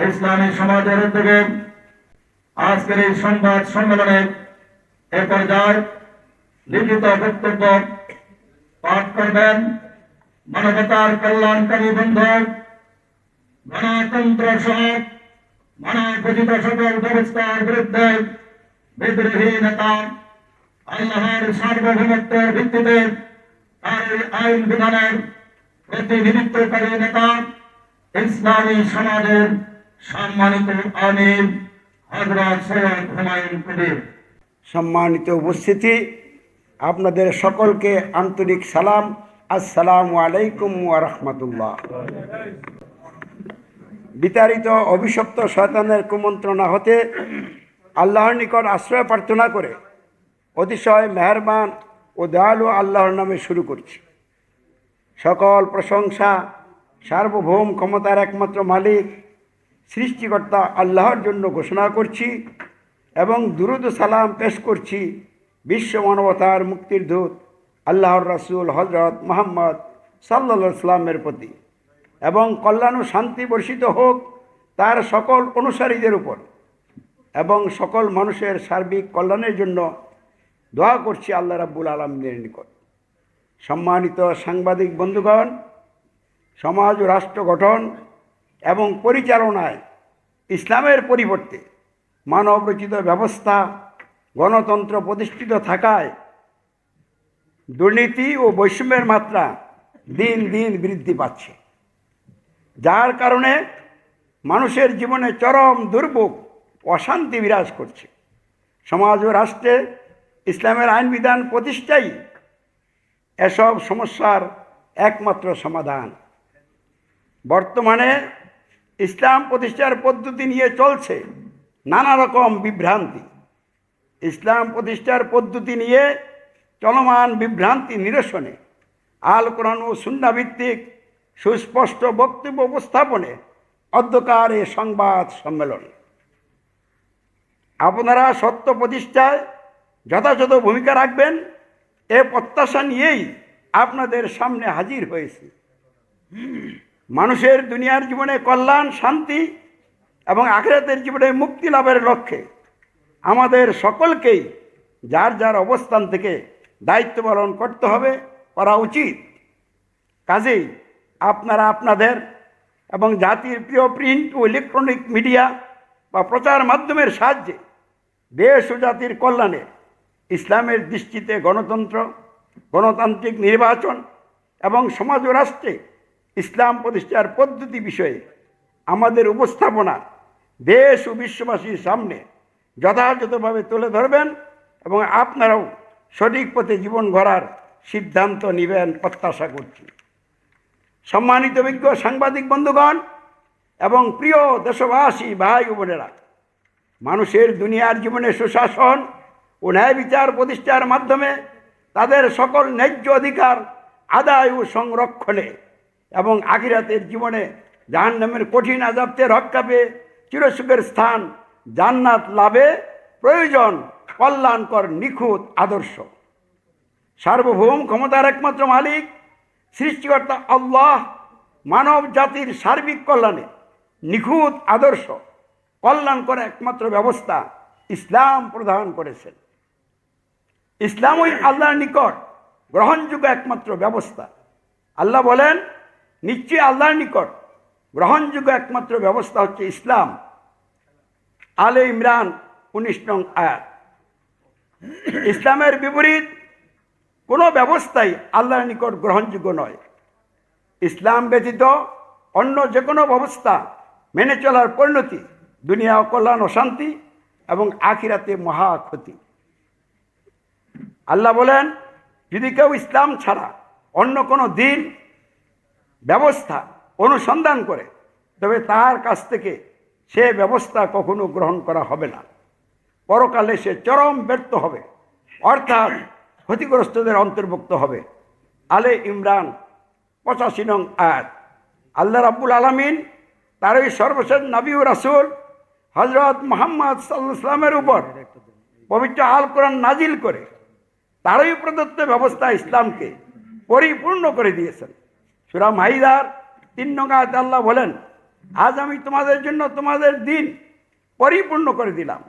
ইসলামী সমাজের উদ্যোগে আজকের এই সংবাদ সম্মেলনে এ পর্যায়ে লিখিত বক্তব্য পাঠ করবেন মানবতার কল্যাণকারী বন্ধু, গণতন্ত্র সহ মানবগঠিত সকল ব্যবস্থার বিরুদ্ধে বিদ্রোহী নেতা আল্লাহর সার্বভৌমত্বের ভিত্তিতে তার আইন বিধানের প্রতিনিধিত্বকারী নেতা ইসলামী সমাজের সম্মানিত আমির হজরত সৈয়দ হুমায়ুন কবির সম্মানিত উপস্থিতি, আপনাদের সকলকে আন্তরিক সালাম। আসসালামু আলাইকুম রাহমাতুল্লাহ। বিতাড়িত অভিশপ্ত শয়তানের কুমন্ত্রণা হতে আল্লাহর নিকট আশ্রয় প্রার্থনা করে অতিশয় মেহরবান ও দয়ালু আল্লাহর নামে শুরু করছি। সকল প্রশংসা, সার্বভৌম ক্ষমতার একমাত্র মালিক সৃষ্টিকর্তা আল্লাহর জন্য ঘোষণা করছি এবং দুরুদ সালাম পেশ করছি বিশ্ব মানবতার মুক্তির দূত আল্লাহর রাসূল হজরত মোহাম্মদ সাল্লা সাল্লামের প্রতি। এবং কল্যাণ ও শান্তি বর্ষিত হোক তার সকল অনুসারীদের উপর। এবং সকল মানুষের সার্বিক কল্যাণের জন্য দোয়া করছি আল্লাহ রাব্বুল আলমের নিকট। সম্মানিত সাংবাদিক বন্ধুগণ, সমাজ ও রাষ্ট্র গঠন এবং পরিচালনায় ইসলামের পরিবর্তে মানবরচিত ব্যবস্থা গণতন্ত্র প্রতিষ্ঠিত থাকায় দুর্নীতি ও বৈষম্যের মাত্রা দিন দিন বৃদ্ধি পাচ্ছে। যার কারণে মানুষের জীবনে চরম দুর্ভোগ, অশান্তি বিরাজ করছে। সমাজ ও রাষ্ট্রে ইসলামের আইন বিধান প্রতিষ্ঠাই এসব সমস্যার একমাত্র সমাধান। বর্তমানে ইসলাম প্রতিষ্ঠার পদ্ধতি নিয়ে চলছে নানা রকম বিভ্রান্তি। ইসলাম প্রতিষ্ঠার পদ্ধতি নিয়ে চলমান বিভ্রান্তি নিরসনে আল কোরআন ও সুন্নাভিত্তিক সুস্পষ্ট বক্তব্য উপস্থাপনে অধ্যকার এ সংবাদ সম্মেলন। আপনারা সত্য প্রতিষ্ঠায় যথাযথ ভূমিকা রাখবেন, এ প্রত্যাশা নিয়েই আপনাদের সামনে হাজির হয়েছি। মানুষের দুনিয়ার জীবনে কল্যাণ, শান্তি এবং আখেরাতের জীবনে মুক্তি লাভের লক্ষ্যে আমাদের সকলকেই যার যার অবস্থান থেকে দায়িত্ব পালন করতে হবে, করা উচিত। কাজেই আপনারা আপনাদের এবং জাতির প্রিয় প্রিন্ট ও ইলেকট্রনিক মিডিয়া বা প্রচার মাধ্যমের সাহায্যে দেশ ও জাতির কল্যাণে ইসলামের দৃষ্টিতে গণতন্ত্র, গণতান্ত্রিক নির্বাচন এবং সমাজ ও রাষ্ট্রে ইসলাম প্রতিষ্ঠার পদ্ধতি বিষয়ে আমাদের উপস্থাপনা দেশ ও বিশ্ববাসীর সামনে যথাযথভাবে তুলে ধরবেন এবং আপনারাও সঠিক পথে জীবন গড়ার সিদ্ধান্ত নেবেন প্রত্যাশা করছি। সম্মানিত বিজ্ঞ সাংবাদিক বন্ধুগণ এবং প্রিয় দেশবাসী, ভাই বোনেরা, মানুষের দুনিয়ার জীবনে সুশাসন ও ন্যায় বিচার প্রতিষ্ঠার মাধ্যমে তাদের সকল ন্যায্য অধিকার আদায় ও সংরক্ষণে এবং আখিরাতের জীবনে জাহান্নামের কঠিন আজাবতে রক্ষা পেয়ে চিরসুখের স্থান জান্নাত লাভে প্রয়োজন কল্যাণকর নিখুঁত আদর্শ। সার্বভৌম ক্ষমতার একমাত্র মালিক, সৃষ্টিকর্তা আল্লাহ মানব জাতির সার্বিক কল্যাণে নিখুঁত আদর্শ, কল্যাণকর একমাত্র ব্যবস্থা ইসলাম প্রদান করেছেন। ইসলামই আল্লাহর নিকট গ্রহণযোগ্য একমাত্র ব্যবস্থা। আল্লাহ বলেন নিশ্চয়ই আল্লাহর নিকট। গ্রহণযোগ্য একমাত্র ব্যবস্থা হচ্ছে ইসলাম। আলে ইমরান উনিশ নং আয়াত। ইসলামের বিপরীত কোনো ব্যবস্থাই আল্লাহর নিকট গ্রহণযোগ্য নয়। ইসলাম ব্যতীত অন্য যে কোনো ব্যবস্থা মেনে চলার পরিণতি, দুনিয়া কল্যাণ অশান্তি এবং আখিরাতে মহা ক্ষতি। আল্লাহ বলেন, যদি কেউ ইসলাম ছাড়া অন্য কোনো দিন ব্যবস্থা, অনুসন্ধান করে, তবে তার কাছ থেকে সে ব্যবস্থা কখনো গ্রহণ করা হবে না। পরকালে সে চরম ব্যর্থ হবে, অর্থাৎ ক্ষতিগ্রস্তদের অন্তর্ভুক্ত হবে। আলে ইমরান, পঁচাশি নং আয়াত। আল্লাহ রাব্বুল আলমিন তার ওই সর্বশেষ নবী রাসুল হজরত মোহাম্মদ সাল্লামের উপর পবিত্র আল কোরআন নাজিল করে, তারই প্রদত্ত ব্যবস্থা ইসলামকে পরিপূর্ণ করে দিয়েছেন। সুরা মাহিদার তিন নগাত আল্লাহ বলেন, আজ আমি তোমাদের জন্য তোমাদের দিন পরিপূর্ণ করে দিলাম।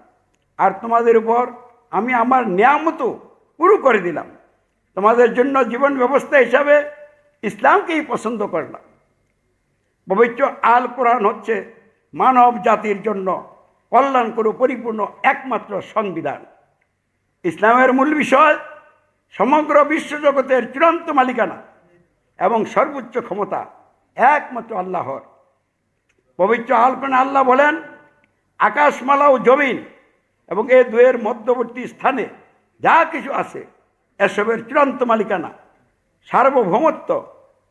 আর তোমাদের উপর আমি আমার নিয়ামত পুরো করে দিলাম। তোমাদের জন্য জীবন ব্যবস্থা হিসাবে ইসলামকেই পছন্দ করলাম। পবিত্র আল কোরআন হচ্ছে মানব জাতির জন্য কল্যাণ করে পরিপূর্ণ একমাত্র সংবিধান। ইসলামের মূল বিষয় সমগ্র বিশ্বজগতের চূড়ান্ত মালিকানা। এবং সর্বোচ্চ ক্ষমতা একমাত্র আল্লাহর। পবিত্র আলপনা আল্লাহ বলেন আকাশমালা ও জমিন এবং এ দুয়ের মধ্যবর্তী স্থানে যা কিছু আছে, এসবের চূড়ান্ত মালিকানা, সার্বভৌমত্ব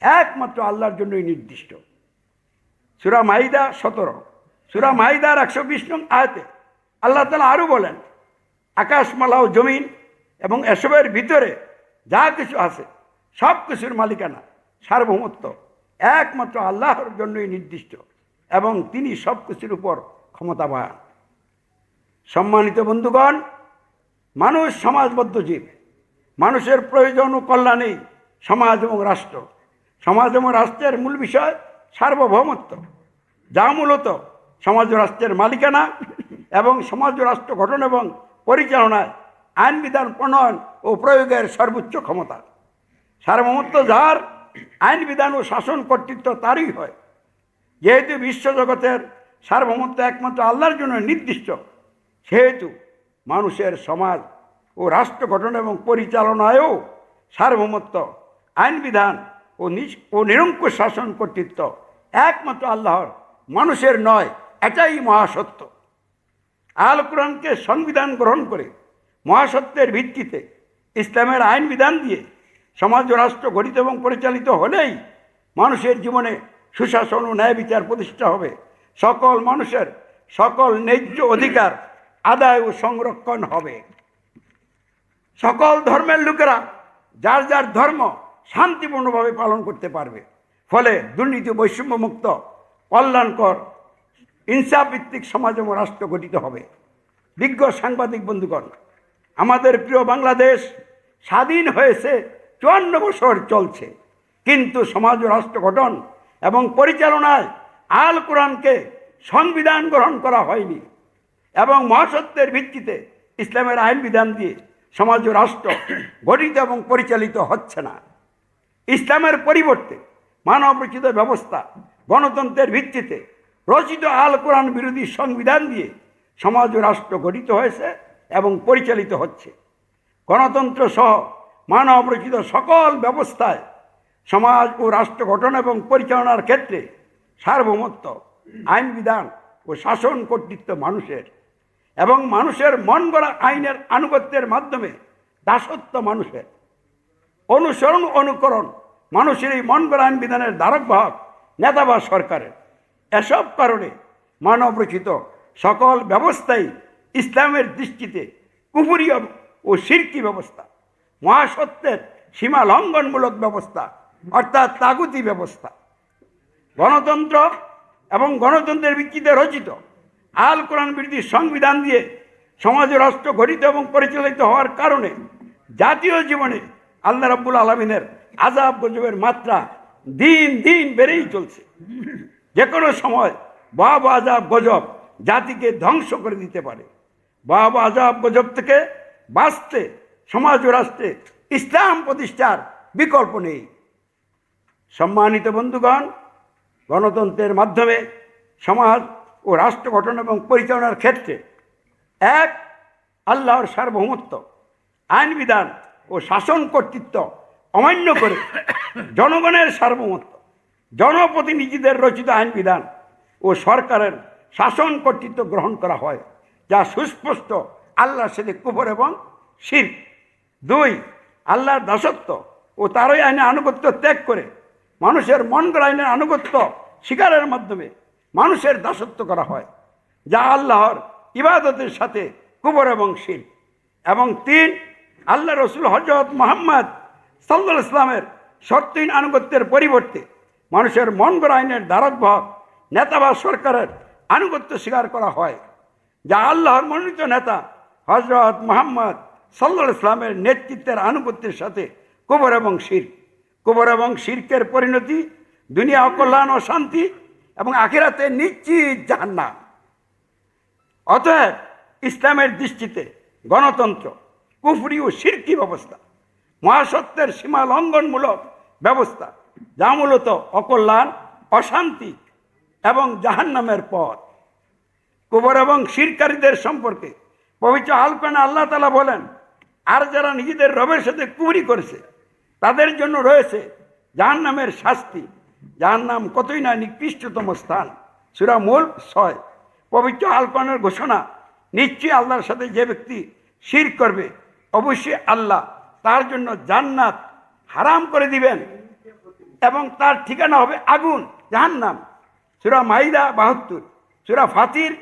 একমাত্র আল্লাহর জন্যই নির্দিষ্ট। সুরা মাইদা সতেরো, সুরা মাইদার একশো বিশ নং আয়তে আল্লাহ তালা আরও বলেন আকাশমালা ও জমিন এবং এসবের ভিতরে যা কিছু আছে সব কিছুর মালিকানা সার্বভৌমত্ব। একমাত্র আল্লাহর জন্যই নির্দিষ্ট এবং তিনি সব কিছুর উপর ক্ষমতাবান। সম্মানিত বন্ধুগণ, মানুষ সমাজবদ্ধ জীব। মানুষের প্রয়োজন ও কল্যাণেই সমাজ এবং রাষ্ট্র। সমাজ এবং রাষ্ট্রের মূল বিষয় সার্বভৌমত্ব, যা মূলত সমাজ রাষ্ট্রের মালিকানা এবং সমাজ রাষ্ট্র গঠন এবং পরিচালনায় আইন বিধান প্রণয়ন ও প্রয়োগের সর্বোচ্চ ক্ষমতা। সার্বভৌমত্ব যার আইন বিধান ও শাসন কর্তৃত্ব তারই হয়। যেহেতু বিশ্বজগতের সার্বভৌমত্ব একমাত্র আল্লাহর জন্য নির্দিষ্ট, সেহেতু মানুষের সমাজ ও রাষ্ট্র গঠন এবং পরিচালনায়ও সার্বভৌমত্ব আইন বিধান ও নিজ ও নিরঙ্কুশ শাসন কর্তৃত্ব একমাত্র আল্লাহর, মানুষের নয়, এটাই মহাসত্য। আল কোরআনকে সংবিধান গ্রহণ করে মহাসত্যের ভিত্তিতে ইসলামের আইন বিধান দিয়ে সমাজ রাষ্ট্র গঠিত এবং পরিচালিত হলেই মানুষের জীবনে সুশাসন ও ন্যায় বিচার প্রতিষ্ঠা হবে। সকল মানুষের সকল ন্যায্য অধিকার আদায় ও সংরক্ষণ হবে। সকল ধর্মের লোকেরা যার যার ধর্ম শান্তিপূর্ণভাবে পালন করতে পারবে। ফলে দুর্নীতি বৈষম্যমুক্ত, কল্যাণকর ইনসাফ ভিত্তিক সমাজ এবং রাষ্ট্র গঠিত হবে। বিজ্ঞ সাংবাদিক বন্ধুগণ, আমাদের প্রিয় বাংলাদেশ স্বাধীন হয়েছে চুয়ান্ন বছর চলছে। কিন্তু সমাজ রাষ্ট্র গঠন এবং পরিচালনায় আল কোরআনকে সংবিধান গ্রহণ করা হয়নি এবং মহাসত্যের ভিত্তিতে ইসলামের আইন বিধান দিয়ে সমাজ রাষ্ট্র গঠিত এবং পরিচালিত হচ্ছে না। ইসলামের পরিবর্তে মানব রচিত ব্যবস্থা গণতন্ত্রের ভিত্তিতে রচিত আল কোরআন বিরোধী সংবিধান দিয়ে সমাজ রাষ্ট্র গঠিত হয়েছে এবং পরিচালিত হচ্ছে। গণতন্ত্র সহ মানব রচিত সকল ব্যবস্থায় সমাজ ও রাষ্ট্র গঠন এবং পরিচালনার ক্ষেত্রে সার্বভৌমত্ব, আইন বিধান ও শাসন কর্তৃত্ব মানুষের এবং মানুষের মন গড়া আইনের আনুগত্যের মাধ্যমে দাসত্ব মানুষের। অনুসরণ অনুকরণ মানুষের এই মন গড়া আইন বিধানের ধারক বাহক নেতা বা সরকারের। এসব কারণে মানব রচিত সকল ব্যবস্থাই ইসলামের দৃষ্টিতে কুপুরীয় ও সিরকি ব্যবস্থা। মহাসত্যের সীমা লঙ্ঘনমূলক ব্যবস্থা, অর্থাৎ তাগুতি ব্যবস্থা। গণতন্ত্র এবং গণতন্ত্রের ভিত্তিতে রচিত আল কোরআন বিরোধী সংবিধান দিয়ে সমাজ রাষ্ট্র গঠিত এবং পরিচালিত হওয়ার কারণে জাতীয় জীবনে আল্লাহ রাব্বুল আলমিনের আজাব গজবের মাত্রা দিন দিন বেড়েই চলছে। যে কোনো সময় বাব আজাব গজব জাতিকে ধ্বংস করে দিতে পারে। বাব আজাব গজব থেকে বাঁচতে সমাজ ও রাষ্ট্রে ইসলাম প্রতিষ্ঠার বিকল্প নেই। সম্মানিত বন্ধুগণ, গণতন্ত্রের মাধ্যমে সমাজ ও রাষ্ট্র গঠন এবং পরিচালনার ক্ষেত্রে এক, আল্লাহর সার্বভৌমত্ব, আইন বিধান ও শাসন কর্তৃত্ব অমান্য করে জনগণের সার্বভৌমত্ব, জনপ্রতিনিধিদের রচিত আইন বিধান ও সরকারের শাসন কর্তৃত্ব গ্রহণ করা হয়, যা সুস্পষ্ট আল্লাহর সাথে কুফর এবং শির দুই, আল্লাহর দাসত্ব ও তারই আইনে আনুগত্য ত্যাগ করে মানুষের মন গড়া আইনের আনুগত্য স্বীকারের মাধ্যমে মানুষের দাসত্ব করা হয়, যা আল্লাহর ইবাদতের সাথে কুবর এবং শির। এবং তিন, আল্লাহ রসুল হজরত মোহাম্মদ সাল্লাহ ইসলামের শর্তহীন আনুগত্যের পরিবর্তে মানুষের মন গড়া আইনের ধারক নেতা বা সরকারের আনুগত্য স্বীকার করা হয়, যা আল্লাহর মনোনীত নেতা হজরত মোহাম্মদ সাল্লাহ ইসলামের নেতৃত্বের আনুগত্যের সাথে কুবর এবং শির। কুবর এবং শির্কের পরিণতি, দুনিয়া অকল্যাণ ও শান্তি এবং আখেরাতে নিশ্চিত জাহান্নাম। অতএব ইসলামের দৃষ্টিতে গণতন্ত্র, কুফরি ও সিরকি ব্যবস্থা মহাসত্যের সীমা লঙ্ঘনমূলক ব্যবস্থা, যা মূলত অকল্যাণ, অশান্তি এবং জাহান্নামের পথ। কুবর এবং শিরকারীদের সম্পর্কে পবিত্র আলকান আল্লাহ তালা বলেন আর যারা নিজেদের রবের সাথে কুবরি করেছে, তাদের জন্য রয়েছে জাহান্নামের শাস্তি। যার নাম কতই না নিকৃষ্টতম স্থান। সুরা মূল ছয়, পবিত্র আলকানের ঘোষণা, নিশ্চয়ই আল্লাহর সাথে যে ব্যক্তি শির করবে, অবশ্যই আল্লাহ তার জন্য জান্নাত হারাম করে দিবেন এবং তার ঠিকানা হবে আগুন, জাহান্নাম। সুরা মাইদা বাহাত্তর, সুরা ফাতির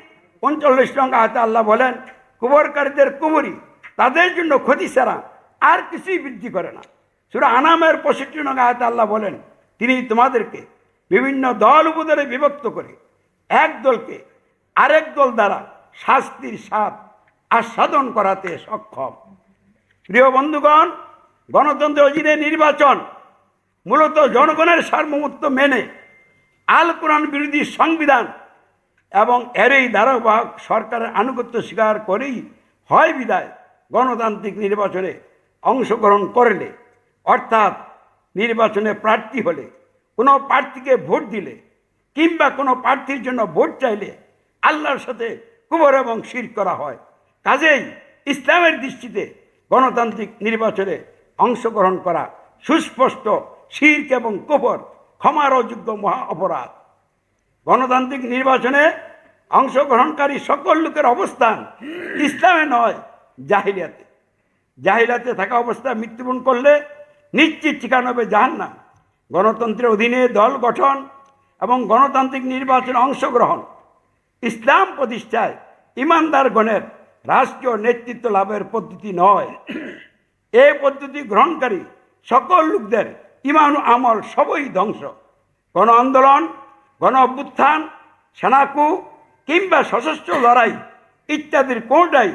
উনচল্লিশ নং আয়তে আল্লাহ বলেন, কুবরকারীদের কুবরি তাদের জন্য ক্ষতি ছাড়া আর কিছুই বৃদ্ধি করে না। সুরা আনামের পঁয়ষট্টি নং আয়তে আল্লাহ বলেন, তিনি তোমাদেরকে বিভিন্ন দল উপদলে বিভক্ত করে এক দলকে আরেক দল দ্বারা শাস্তির স্বাদ আস্বাদন করাতে সক্ষম। প্রিয় বন্ধুগণ, গণতন্ত্র অধীনে নির্বাচন মূলত জনগণের সার্বভৌমত্ব মেনে আল কোরআন বিরোধী সংবিধান এবং এরই ধারাবাহক সরকারের আনুগত্য স্বীকার করেই হয় বিদায়। গণতান্ত্রিক নির্বাচনে অংশগ্রহণ করলে, অর্থাৎ নির্বাচনে প্রার্থী হলে, কোনো প্রার্থীকে ভোট দিলে কিংবা কোনো প্রার্থীর জন্য ভোট চাইলে আল্লাহর সাথে কুবর এবং শির করা হয়। কাজেই ইসলামের দৃষ্টিতে গণতান্ত্রিক নির্বাচনে অংশগ্রহণ করা সুস্পষ্ট শির্ক এবং কুবর ক্ষমার অযোগ্য মহা অপরাধ। গণতান্ত্রিক নির্বাচনে অংশগ্রহণকারী সকল লোকের অবস্থান ইসলামে নয় জাহিলিয়াতে। জাহিলাতে থাকা অবস্থায় মৃত্যুবরণ করলে নিশ্চিত ঠিকানা হবে জাহান্নাম। গণতন্ত্রের অধীনে দল গঠন এবং গণতান্ত্রিক নির্বাচনে অংশগ্রহণ। ইসলাম প্রতিষ্ঠায় ইমানদারগণের রাষ্ট্রীয় নেতৃত্ব লাভের পদ্ধতি নয়। এ পদ্ধতি গ্রহণকারী সকল লোকদের ইমান আমল সবই ধ্বংস। গণ আন্দোলন, গণ অভ্যুত্থান, সেনাকু কিংবা সশস্ত্র লড়াই ইত্যাদির কোনটাই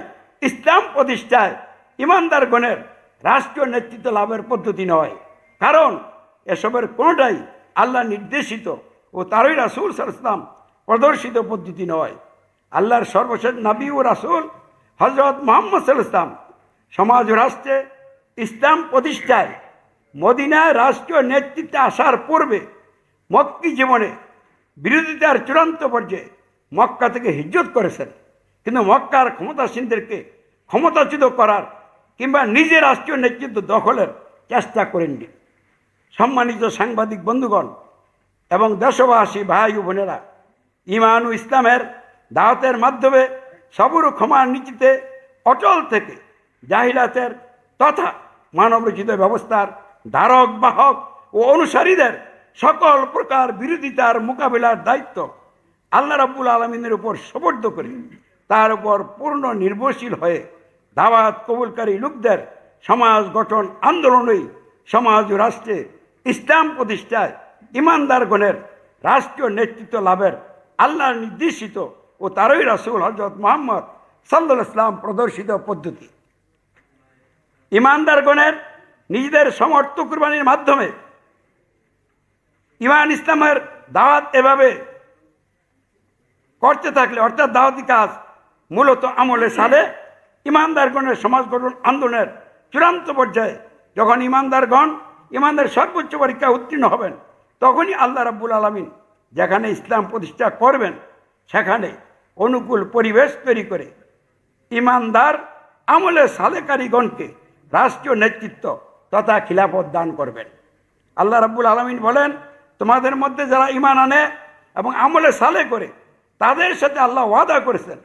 ইসলাম প্রতিষ্ঠায় ইমানদারগণের রাষ্ট্রীয় নেতৃত্ব লাভের পদ্ধতি নয়। কারণ এসবের কোনোটাই আল্লাহ নির্দেশিত ও তারই রাসুল ইসলাম প্রদর্শিত পদ্ধতি নয়। আল্লাহর সর্বশেষ নবী ও রাসুল হজরত মোহাম্মদ ইসলাম সমাজ রাষ্ট্রে ইসলাম প্রতিষ্ঠায় মদিনায় রাষ্ট্রীয় নেতৃত্বে আসার পূর্বে মক্কি জীবনে বিরোধিতার চূড়ান্ত পর্যায়ে মক্কা থেকে হিজরত করেছেন। কিন্তু মক্কার ক্ষমতাসীনদেরকে ক্ষমতাচ্যুত করার কিংবা নিজের রাষ্ট্রীয় নেতৃত্ব দখলের চেষ্টা করেননি। সম্মানিত সাংবাদিক বন্ধুগণ এবং দেশবাসী ভাই বোনেরা, ইমান ইসলামের দাওয়াতের মাধ্যমে সবর ক্ষমার নীতিতে অটল থেকে জাহিলাতের তথা মানবরচিত ব্যবস্থার ধারক, বাহক ও অনুসারীদের সকল প্রকার বিরোধিতার মোকাবিলার দায়িত্ব আল্লাহ রাব্বুল আলমিনের উপর সুবর্দ করে। তার উপর পূর্ণ নির্ভরশীল হয়ে দাওয়াত কবুলকারী লোকদের সমাজ গঠন আন্দোলনই সমাজ ও রাষ্ট্রে ইসলাম প্রতিষ্ঠায় ইমানদারগণের রাষ্ট্রীয় নেতৃত্ব লাভের আল্লাহ নির্দেশিত ও তারই রাসুল হজরত মোহাম্মদ সাল্লাহ ইসলাম প্রদর্শিত পদ্ধতি। ইমানদারগণের নিজেদের সমর্থ কুরবানির মাধ্যমে ইমান ইসলামের দাওয়াত এভাবে করতে থাকলে, অর্থাৎ দাওয়াতি কাজ মূলত আমলে সালে ইমানদারগণের সমাজ গঠন আন্দোলনের চূড়ান্ত পর্যায়ে যখন ইমানদারগণ ইমানদার সর্বোচ্চ পরীক্ষা উত্তীর্ণ হবেন, তখনই আল্লাহ রাব্বুল আলমিন যেখানে ইসলাম প্রতিষ্ঠা করবেন, সেখানে অনুকূল পরিবেশ তৈরি করে ইমানদার আমলে সালেকারীগণকে রাষ্ট্রীয় নেতৃত্ব তথা খিলাফত দান করবেন। আল্লাহ রাব্বুল আলমিন বলেন, তোমাদের মধ্যে যারা ইমান আনে এবং আমলে সালে করে, তাদের সাথে আল্লাহ ওয়াদা করেছেন।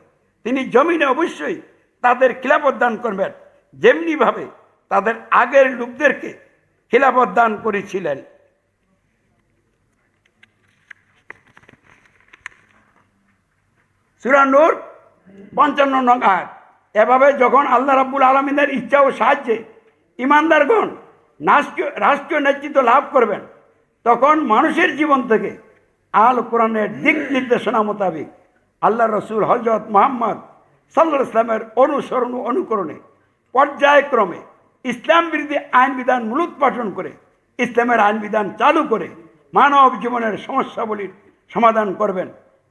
তিনি জমিনে অবশ্যই তাদের খিলাফত দান করবেন। যেমনিভাবে তাদের আগের লোকদেরকে খিলাফত দান করেছিলেন। সুরানুর পঞ্চান্ন নং এভাবে যখন আল্লাহ রাব্বুল আলমিনের ইচ্ছা ও সাহায্যে ইমানদারগণ রাষ্ট্রীয় রাষ্ট্রীয় নেতৃত্ব লাভ করবেন, তখন মানুষের জীবন থেকে আল কোরআনের দিক নির্দেশনা মোতাবেক আল্লাহ রসুল হজরত মোহাম্মদ সাল্লাহ ইসলামের অনুসরণ অনুকরণে পর্যায়ক্রমে ইসলাম বিরোধী আইন বিধান মূলোৎপাটন করে, ইসলামের আইন বিধান চালু করে মানব জীবনের সমস্যাবলীর সমাধান করবেন।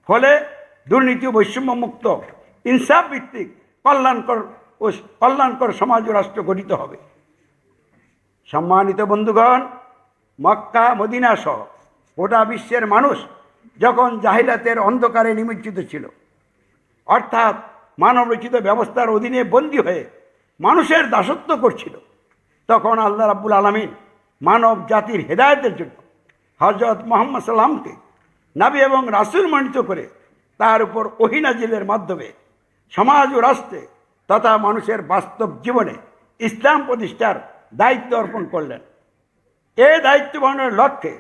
ফলে দুর্নীতি বৈষম্য মুক্ত ইনসাফ ভিত্তিক কল্যাণকর ও কল্যাণকর সমাজ ও রাষ্ট্র গঠিত হবে। সম্মানিত বন্ধুগণ, মক্কা, মদিনা সহ গোটা বিশ্বের মানুষ যখন জাহিলাতের অন্ধকারে নিমজ্জিত ছিল, অর্থাৎ মানবরচিত ব্যবস্থার অধীনে বন্দী হয়ে মানুষের দাসত্ব করছিল, তখন আল্লাহ রাব্বুল আলমিন মানব জাতির হেদায়তের জন্য হজরত মোহাম্মদ সাল্লামকে নাবি এবং রাসুল মনোনীত করে তার উপর ওহিনাজিলের মাধ্যমে সমাজ ও রাষ্ট্রে তথা মানুষের বাস্তব জীবনে ইসলাম প্রতিষ্ঠার দায়িত্ব অর্পণ করলেন। এ দায়িত্ব পালনের লক্ষ্যে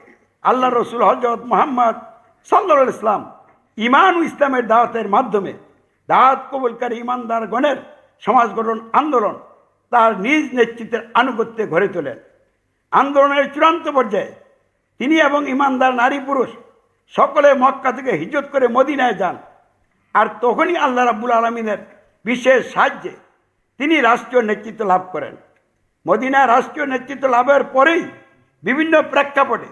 আল্লাহ রসুল হজরত মোহাম্মদ সাল্লা ইসলাম ইমান ও ইসলামের দাওয়াতের মাধ্যমে দাওয়াত কবুলকারী ইমানদার গণের সমাজ গঠন আন্দোলন তার নিজ নেতৃত্বের আনুগত্যে গড়ে তোলেন। আন্দোলনের চূড়ান্ত পর্যায়ে তিনি এবং ইমানদার নারী পুরুষ সকলে মক্কা থেকে হিজত করে মদিনায় যান। আর তখনই আল্লাহ রাব্বুল আলমিনের বিশেষ সাহায্যে তিনি রাষ্ট্রীয় নেতৃত্ব লাভ করেন। মদিনা রাষ্ট্রীয় নেতৃত্ব লাভের পরেই বিভিন্ন প্রেক্ষাপটে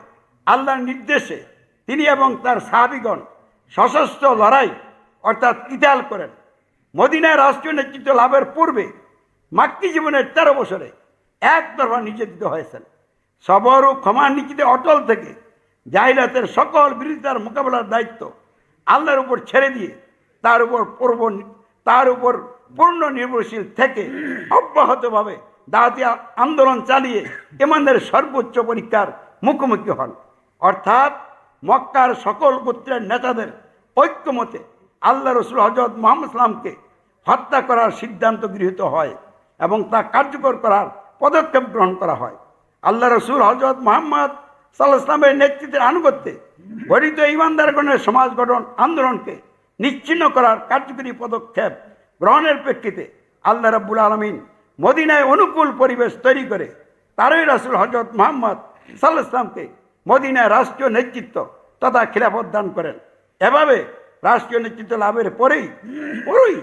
আল্লাহর নির্দেশে তিনি এবং তার সাহাবিগণ সশস্ত্র লড়াই, অর্থাৎ কিতাল করেন। মদিনায় রাষ্ট্রীয় নেতৃত্ব লাভের পূর্বে মাক্কি জীবনের তেরো বছরে এক একতরফা নির্যাতিত হয়েছেন। সবর ও ক্ষমার নীতিতে অটল থেকে জাহিলাতের সকল বিরোধিতার মোকাবেলার দায়িত্ব আল্লাহর উপর ছেড়ে দিয়ে তার উপর পূর্ব তার উপর পূর্ণ নির্ভরশীল থেকে অব্যাহতভাবে দাওয়াতি আন্দোলন চালিয়ে ইমানদের সর্বোচ্চ পরীক্ষার মুখোমুখি হন। অর্থাৎ মক্কার সকল গোত্রের নেতাদের ঐক্যমতে আল্লাহ রসুল হজরত মোহাম্মদ ইসলামকে হত্যা করার সিদ্ধান্ত গৃহীত হয় এবং তা কার্যকর করার পদক্ষেপ গ্রহণ করা হয়। আল্লাহ রসুল হজরত মোহাম্মদ সাল্লাহ ইসলামের নেতৃত্বের আনুগত্যে গঠিত ইমানদারগণের সমাজ গঠন আন্দোলনকে নিচ্ছিন্ন করার কার্যকরী পদক্ষেপ গ্রহণের প্রেক্ষিতে আল্লাহ রাব্বুল আলমিন মদিনায় অনুকূল পরিবেশ তৈরি করে তারই রাসুল হজরত মোহাম্মদ সাল্লাহ ইসলামকে মদিনায় রাষ্ট্রীয় নেতৃত্ব তথা খিলাফত দান করেন। এভাবে রাষ্ট্রীয় নেতৃত্ব লাভের পরেই পরেই,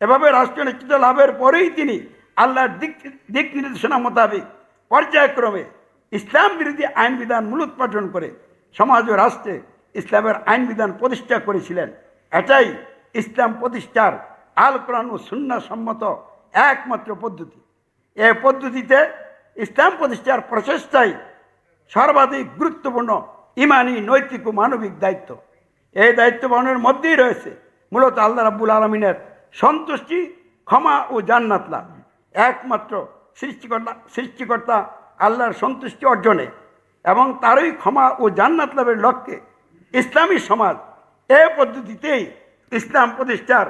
এভাবে রাষ্ট্রীয় নেতৃত্ব লাভের পরেই তিনি আল্লাহর দিক দিক নির্দেশনা মোতাবেক পর্যায়ক্রমে ইসলাম বিরোধী আইন বিধান মূলোৎপাটন করে সমাজ ও রাষ্ট্রে ইসলামের আইন বিধান প্রতিষ্ঠা করেছিলেন। এটাই ইসলাম প্রতিষ্ঠার আল কোরআন ও সুন্না সম্মত একমাত্র পদ্ধতি। এ পদ্ধতিতে ইসলাম প্রতিষ্ঠার প্রচেষ্টাই সর্বাধিক গুরুত্বপূর্ণ ইমানি, নৈতিক ও মানবিক দায়িত্ব। এই দায়িত্ব পালনের মধ্যেই রয়েছে মূলত আল্লাহ রাব্বুল আলমিনের সন্তুষ্টি, ক্ষমা ও জান্নাত লাভ। একমাত্র সৃষ্টিকর্তা সৃষ্টিকর্তা আল্লাহর সন্তুষ্টি অর্জনে এবং তারই ক্ষমা ও জান্নাত লাভের লক্ষ্যে ইসলামী সমাজ এ পদ্ধতিতেই ইসলাম প্রতিষ্ঠার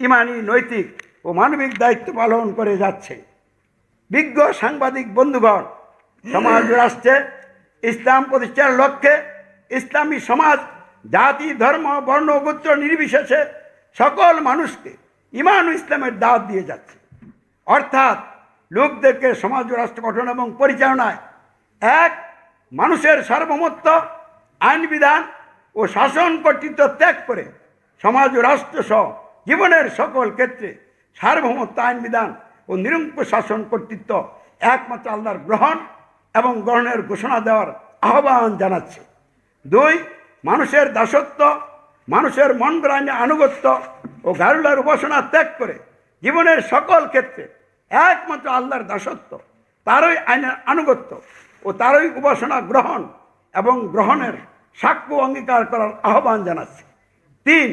ইমানি, নৈতিক ও মানবিক দায়িত্ব পালন করে যাচ্ছে। বিজ্ঞ সাংবাদিক বন্ধুগণ, সমাজ রাষ্ট্রে ইসলাম প্রতিষ্ঠার লক্ষ্যে ইসলামী সমাজ, জাতি, ধর্ম, বর্ণ, গোত্র নির্বিশেষে সকল মানুষকে ইমান ইসলামের দাওয়াত দিয়ে যাচ্ছে। অর্থাৎ লোকদেরকে সমাজ, রাষ্ট্র গঠন এবং পরিচালনায় এক মানুষের সার্বভৌমত্ব, আইন বিধান ও শাসন কর্তৃত্ব ত্যাগ করে সমাজ ও রাষ্ট্র সহ জীবনের সকল ক্ষেত্রে সার্বভৌমত্ব, আইন বিধান ও নিরঙ্কুশ শাসন কর্তৃত্ব একমাত্র আল্লাহর গ্রহণ এবং গ্রহণের ঘোষণা দেওয়ার আহ্বান জানাচ্ছে। দুই, মানুষের দাসত্ব, মানুষের মন গ্রাহ্য আনুগত্য ও গারুলার উপাসনা ত্যাগ করে জীবনের সকল ক্ষেত্রে একমাত্র আল্লাহর দাসত্ব, তারই আইনের আনুগত্য ও তারই উপাসনা গ্রহণ এবং গ্রহণের সাক্ষ্য অঙ্গীকার করার আহ্বান জানাচ্ছে। তিন,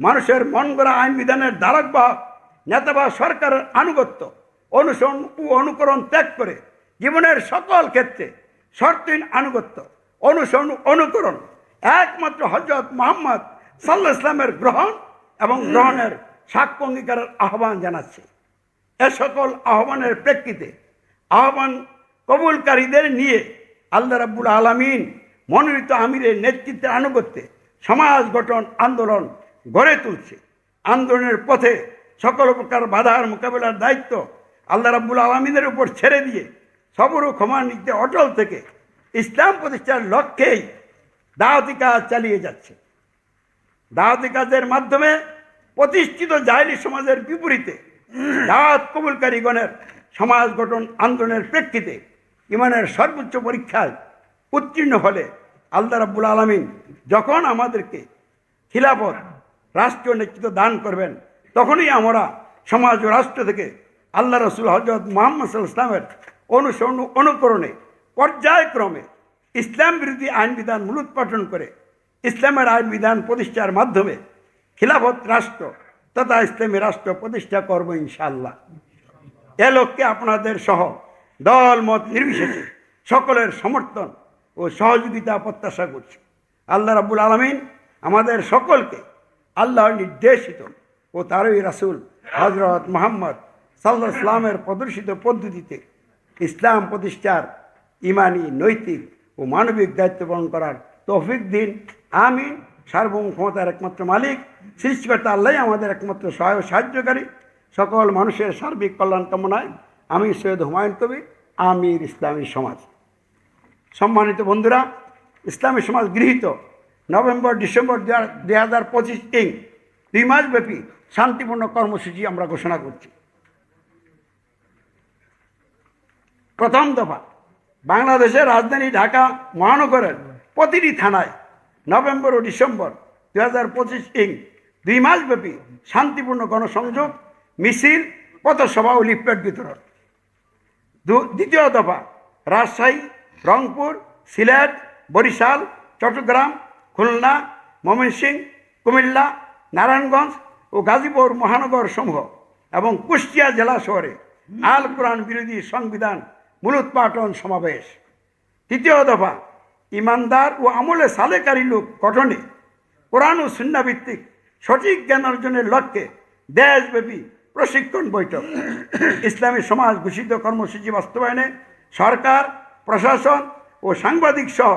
মানুষের মন গড়া আইন বিধানের দ্বারক বাহক নেতা বা সরকারের আনুগত্য, অনুসরণ ও অনুকরণ ত্যাগ করে জীবনের সকল ক্ষেত্রে শর্তহীন আনুগত্য, অনুসরণ, অনুকরণ। একমাত্র হজরত মোহাম্মদ সাল্লাহ ইসলামের গ্রহণ এবং গ্রহণের সাক্ষ্য অঙ্গীকারের আহ্বান জানাচ্ছে। এ সকল আহ্বানের প্রেক্ষিতে আহ্বান কবুলকারীদের নিয়ে আল্লাহ রাব্বুল আলমিন মনোনীত আমিরের নেতৃত্বের আনুগত্যে সমাজ গঠন আন্দোলন গড়ে তুলছে। আন্দোলনের পথে সকল প্রকার বাধার মোকাবেলার দায়িত্ব আল্লাহ রাব্বুল আলমিনের উপর ছেড়ে দিয়ে সবর ও ক্ষমার নীতিতে অটল থেকে ইসলাম প্রতিষ্ঠার লক্ষ্যেই দাওয়াতি কাজ চালিয়ে যাচ্ছে। দাওয়াতি কাজের মাধ্যমে প্রতিষ্ঠিত জাহেলি সমাজের বিপরীতে দাওয়াত কবুলকারীগণের সমাজ গঠন আন্দোলনের প্রেক্ষিতে ইমানের সর্বোচ্চ পরীক্ষায় উত্তীর্ণ হলে আল্লাহ রাব্বুল আলমিন যখন আমাদেরকে খিলাফত, রাষ্ট্রীয় নেতৃত্ব দান করবেন, তখনই আমরা সমাজ ও রাষ্ট্র থেকে আল্লাহ রসুল হজরত মোহাম্মদ ইসলামের অনুসরণ, অনুকরণে, পর্যায়ক্রমে ইসলাম বিরোধী আইন বিধান মূলোৎপাটন করে, ইসলামের আইন বিধান প্রতিষ্ঠার মাধ্যমে খিলাফত রাষ্ট্র তথা ইসলামী রাষ্ট্র প্রতিষ্ঠা করব ইনশাল্লাহ এ লক্ষ্যে আপনাদের সহ দল, মত নির্বিশেষে সকলের সমর্থন ও সহযোগিতা প্রত্যাশা করছি। আল্লাহ রাব্বুল আলমিন আমাদের সকলকে আল্লাহর নির্দেশিত ও তারই রাসুল হজরত মোহাম্মদ সাল্লাহ ইসলামের প্রদর্শিত পদ্ধতিতে ইসলাম প্রতিষ্ঠার ইমানি, নৈতিক ও মানবিক দায়িত্ব পালন করার তৌফিক দিন। আমিন। সার্বভৌম ক্ষমতার একমাত্র মালিক, সৃষ্টিকর্তা আল্লাহ আমাদের একমাত্র সহায় সাহায্যকারী। সকল মানুষের সার্বিক কল্যাণ কামনায় আমি সৈয়দ হুমায়ুন কবি আমির ইসলামী সমাজ। সম্মানিত বন্ধুরা, ইসলামী সমাজ গৃহীত নভেম্বর, ডিসেম্বর দু হাজার পঁচিশ ইং দুই মাসব্যাপী শান্তিপূর্ণ কর্মসূচি আমরা ঘোষণা করছি। প্রথম দফা। বাংলাদেশের রাজধানী ঢাকা, মহানগরের প্রতিটি থানায় নভেম্বর ও ডিসেম্বর দু হাজার পঁচিশ ইং দুই মাসব্যাপী শান্তিপূর্ণ গণসংযোগ, মিছিল, পথসভা ও লিফলেট বিতরণ। দ্বিতীয় দফা, রাজশাহী, রংপুর, সিলেট, বরিশাল, চট্টগ্রাম, খুলনা, ময়মনসিংহ, কুমিল্লা, নারায়ণগঞ্জ ও গাজীপুর মহানগর সমূহ এবং কুষ্টিয়া জেলা শহরে আল কোরআন বিরোধী সংবিধান মূলোৎপাটন সমাবেশ। তৃতীয় দফা, ইমানদার ও আমলে সালেকারী লোক গঠনে কোরআন ও সুন্নাভিত্তিক সঠিক জ্ঞান অর্জনের লক্ষ্যে দেশব্যাপী প্রশিক্ষণ বৈঠক। ইসলামী সমাজ ঘোষিত কর্মসূচি বাস্তবায়নে সরকার, প্রশাসন ও সাংবাদিক সহ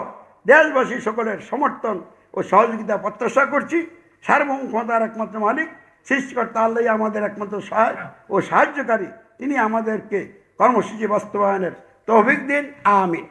দেশবাসী সকলের সমর্থন ও সহযোগিতা প্রত্যাশা করছি। সার্বভৌম ক্ষমতার একমাত্র মালিক, সৃষ্টিকর্তা আল্লাহ আমাদের একমাত্র সহায় ও সাহায্যকারী। তিনি আমাদেরকে কর্মসূচি বাস্তবায়নের তৌফিক দিন আমিন।